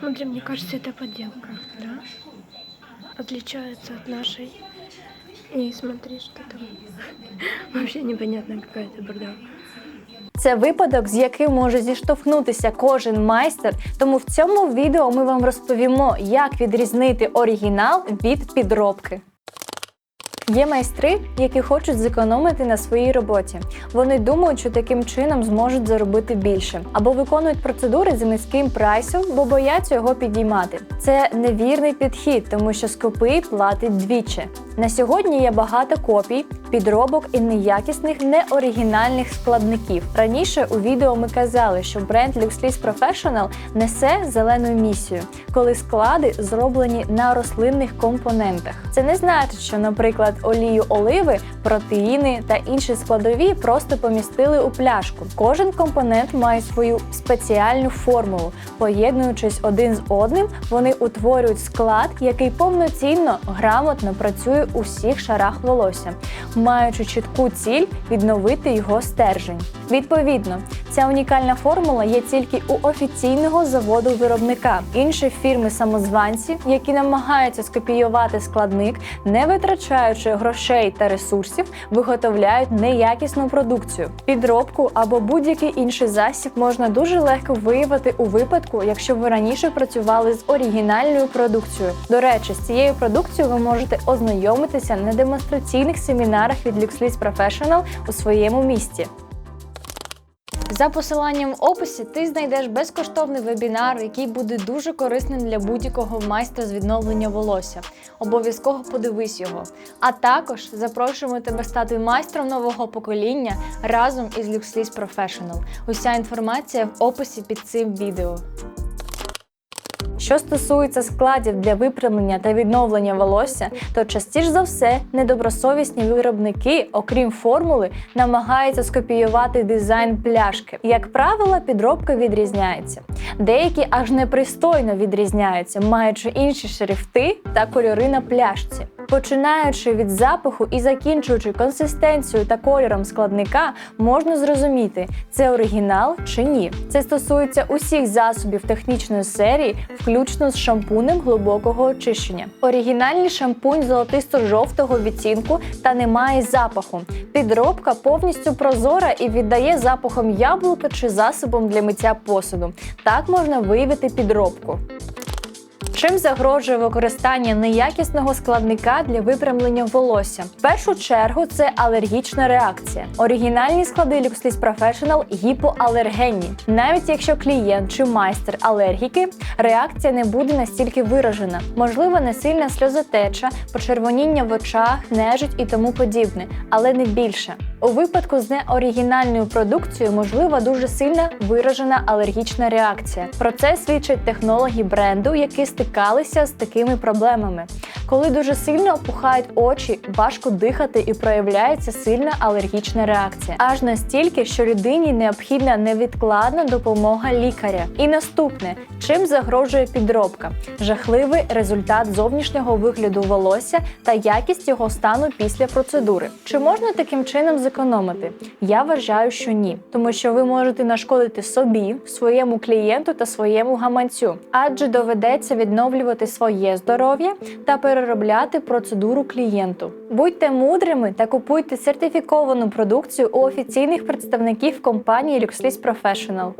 Смотри, мне кажется, это подделка, да? Отличается от нашей. И смотри, что там. Вообще непонятно какая это бардак. Це випадок, з яким може зіштовхнутися кожен майстер. Тому в цьому відео ми вам розповімо, як відрізнити оригінал від підробки. Є майстри, які хочуть зекономити на своїй роботі. Вони думають, що таким чином зможуть заробити більше, або виконують процедури за низьким прайсом, бо бояться його підіймати. Це невірний підхід, тому що скопий платить двічі. На сьогодні є багато копій, підробок і неякісних неоригінальних складників. Раніше у відео ми казали, що бренд LuxLease Professional несе зелену місію, коли склади зроблені на рослинних компонентах. Це не значить, що, наприклад, олію оливи, протеїни та інші складові просто помістили у пляшку. Кожен компонент має свою спеціальну формулу. Поєднуючись один з одним, вони утворюють склад, який повноцінно грамотно працює у всіх шарах волосся, маючи чітку ціль відновити його стержень. Відповідно, ця унікальна формула є тільки у офіційного заводу виробника. Інші фірми-самозванці, які намагаються скопіювати складник, не витрачаючи грошей та ресурсів, виготовляють неякісну продукцію. Підробку або будь-який інший засіб можна дуже легко виявити у випадку, якщо ви раніше працювали з оригінальною продукцією. До речі, з цією продукцією ви можете ознайомитися на демонстраційних семінарах від LuxLease Professional у своєму місті. За посиланням в описі ти знайдеш безкоштовний вебінар, який буде дуже корисним для будь-якого майстра з відновлення волосся. Обов'язково подивись його. А також запрошуємо тебе стати майстром нового покоління разом із LuxLease Professional. Уся інформація в описі під цим відео. Що стосується складів для випрямлення та відновлення волосся, то частіше за все недобросовісні виробники, окрім формули, намагаються скопіювати дизайн пляшки. Як правило, підробка відрізняється. Деякі аж непристойно відрізняються, маючи інші шрифти та кольори на пляшці. Починаючи від запаху і закінчуючи консистенцією та кольором складника, можна зрозуміти, це оригінал чи ні. Це стосується усіх засобів технічної серії, включно з шампунем глибокого очищення. Оригінальний шампунь золотисто-жовтого відтінку та не має запаху. Підробка повністю прозора і віддає запахом яблука чи засобом для миття посуду. Так можна виявити підробку. Чим загрожує використання неякісного складника для випрямлення волосся? В першу чергу це алергічна реакція. Оригінальні склади LuxLease Professional гіпоалергенні. Навіть якщо клієнт чи майстер алергіки, реакція не буде настільки виражена. Можливо, несильна сльозотеча, почервоніння в очах, нежить і тому подібне, але не більше. У випадку з неоригінальною продукцією можлива дуже сильна виражена алергічна реакція. Про це свідчать технологи бренду, які стикалися з такими проблемами. Коли дуже сильно опухають очі, важко дихати і проявляється сильна алергічна реакція, аж настільки, що людині необхідна невідкладна допомога лікаря. І наступне, чим загрожує підробка? Жахливий результат зовнішнього вигляду волосся та якість його стану після процедури. Чи можна таким чином зекономити? Я вважаю, що ні, тому що ви можете нашкодити собі, своєму клієнту та своєму гаманцю, адже доведеться відновлювати своє здоров'я та переробляти процедуру клієнту. Будьте мудрими та купуйте сертифіковану продукцію у офіційних представників компанії LuxLease Professional.